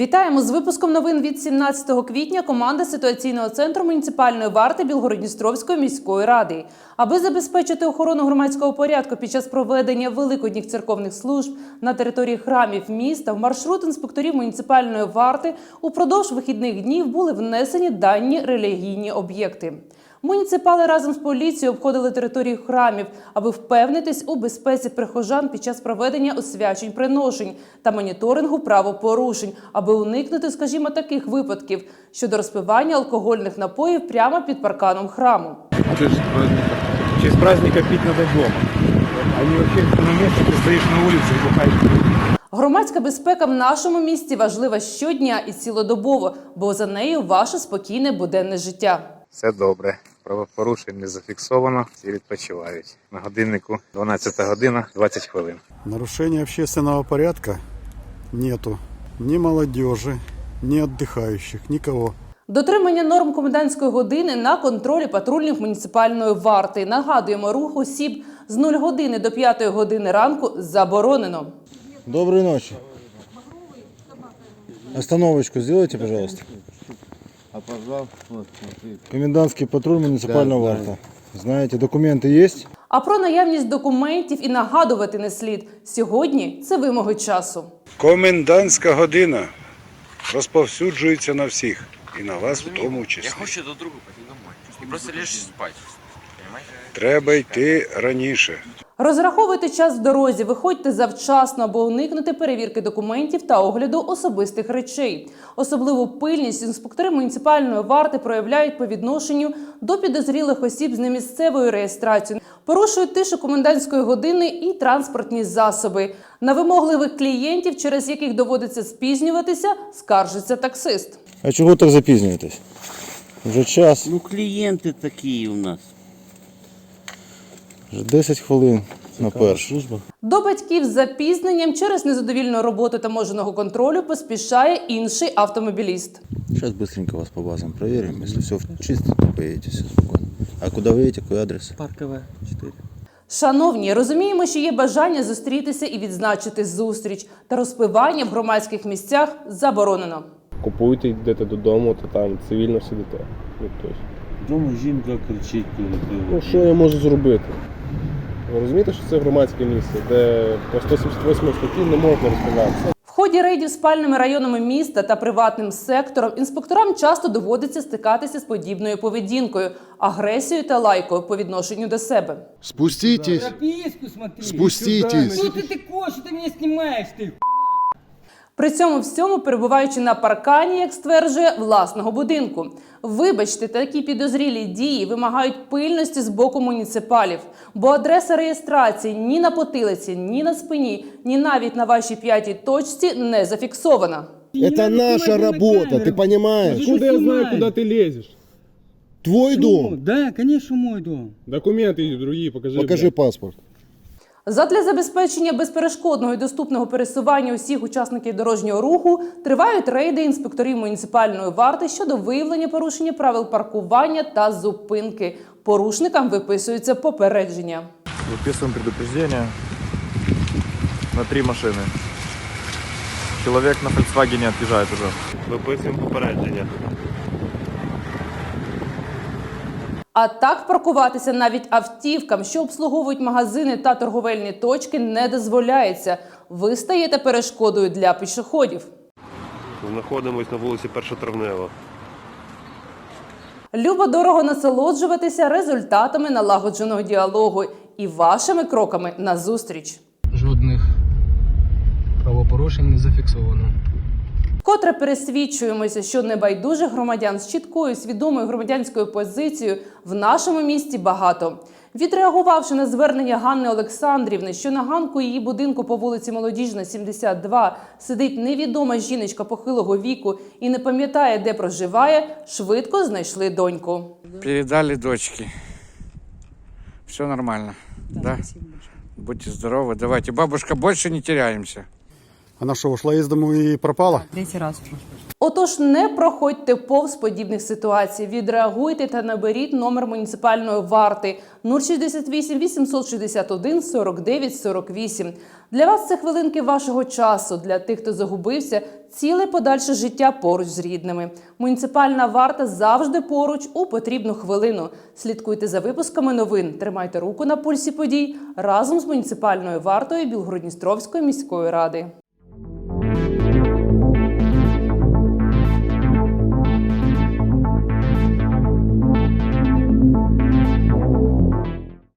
Вітаємо з випуском новин від 17 квітня. Команда ситуаційного центру муніципальної варти Білгородністровської міської ради. Аби забезпечити охорону громадського порядку під час проведення великодніх церковних служб на території храмів міста, в маршрут інспекторів муніципальної варти упродовж вихідних днів були внесені дані релігійні об'єкти. Муніципали разом з поліцією обходили території храмів, аби впевнитись у безпеці прихожан під час проведення освячень приношень та моніторингу правопорушень, аби уникнути, скажімо, таких випадків щодо розпивання алкогольних напоїв прямо під парканом храму. В честь праздника пить надо дома. А не вообще на месте, ты стоишь на улице и бухаешь. Громадська безпека в нашому місті важлива щодня і цілодобово, бо за нею ваше спокійне буденне життя. Все добре. Правопорушень не зафіксовано, всі відпочивають. На годиннику 12 година 20 хвилин. Нарушения общественного порядка нету. Ни молодежи, ни отдыхающих, никого. Дотримання норм комендантської години на контролі патрульних муніципальної варти. Нагадуємо, рух осіб з 0 години до 5 години ранку заборонено. Доброй ночи. Остановочку сделайте, пожалуйста. Опозвал, вот, смотри. Комендантский патруль муниципального Да, варта. Знаете, документы есть? А про наявність документів і нагадувати не слід. Сьогодні це вимоги часу. Комендантська година розповсюджується на всіх, і на вас в тому Я числі. хочу до друга пойти домой. И просто лечь спать. Понимаете? Треба йти раніше. Розраховуйте час в дорозі, виходьте завчасно, аби уникнути перевірки документів та огляду особистих речей. Особливу пильність інспектори муніципальної варти проявляють по відношенню до підозрілих осіб з немісцевою реєстрацією, порушують тишу комендантської години і транспортні засоби. На вимогливих клієнтів, через яких доводиться спізнюватися, скаржиться таксист. А чего так запізнюєтесь? Вже час, Ну, клиенты такие у нас. Вже 10 хвилин на першу. До батьків з запізненням через незадовільну роботу таможеного контролю поспішає інший автомобіліст. Сейчас быстренько вас по базам проверим. Если все чисто, то поедете все спокойно. А куда вы едете? Какой адрес? Парковая, 4. Шановні, розуміємо, що є бажання зустрітися і відзначити зустріч, та розпивання в громадських місцях заборонено. Купуєте, йдете додому, то там цивільно сидите. Ну, тобто, Дома жінка кричить перед ну що я можу зробити? Ви розумієте, що це громадське місце, де по 178 статті не можна розпиватися. В ході рейдів спальними районами міста та приватним сектором інспекторам часто доводиться стикатися з подібною поведінкою, агресією та лайкою по відношенню до себе. Спуститесь, Прописку смотри. спуститесь. Что ты такое, что ты меня снимаешь, ты? При цьому всьому перебуваючи на паркані, як стверджує, власного будинку. Вибачте, такі підозрілі дії вимагають пильності з боку муніципалів, бо адреса реєстрації ні на потилиці, ні на спині, ні навіть на вашій п'ятій точці не зафіксована. Это наша работа, ты понимаешь? Куда я знаю, куда ти лезеш? Твой дом. Да, конечно, мой дом. Документи другі, покажи. Покажи паспорт. Задля забезпечення безперешкодного і доступного пересування усіх учасників дорожнього руху тривають рейди інспекторів муніципальної варти щодо виявлення порушення правил паркування та зупинки. Порушникам виписуються попередження. Выписываем предупреждение на три машины. Человек на Volkswagen отъезжает уже. Виписуємо попередження. А так паркуватися навіть автівкам, що обслуговують магазини та торговельні точки, не дозволяється. Ви стаєте перешкодою для пішоходів. Знаходимось на вулиці Першотравнева. Любо дорого насолоджуватися результатами налагодженого діалогу і вашими кроками на зустріч. Жодних правопорушень не зафіксовано. Вкотре пересвідчуємося, що небайдужих громадян з чіткою свідомою громадянською позицією в нашому місті багато. Відреагувавши на звернення Ганни Олександрівни, що на ганку її будинку по вулиці Молодіжна, 72, сидить невідома жіночка похилого віку і не пам'ятає, де проживає, швидко знайшли доньку. Передали дочке. Все нормально. Да. Будьте здоровы. Давайте. Бабушка, больше не теряемся. Она что, ушла из дому и пропала? Третий раз. Отож, не проходьте повз подібних ситуацій. Відреагуйте та наберіть номер муніципальної варти 068 861 49 48. Для вас це хвилинки вашого часу. Для тих, хто загубився, ціле подальше життя поруч з рідними. Муніципальна варта завжди поруч у потрібну хвилину. Слідкуйте за випусками новин, тримайте руку на пульсі подій разом з муніципальною вартою Білгородністровської міської ради.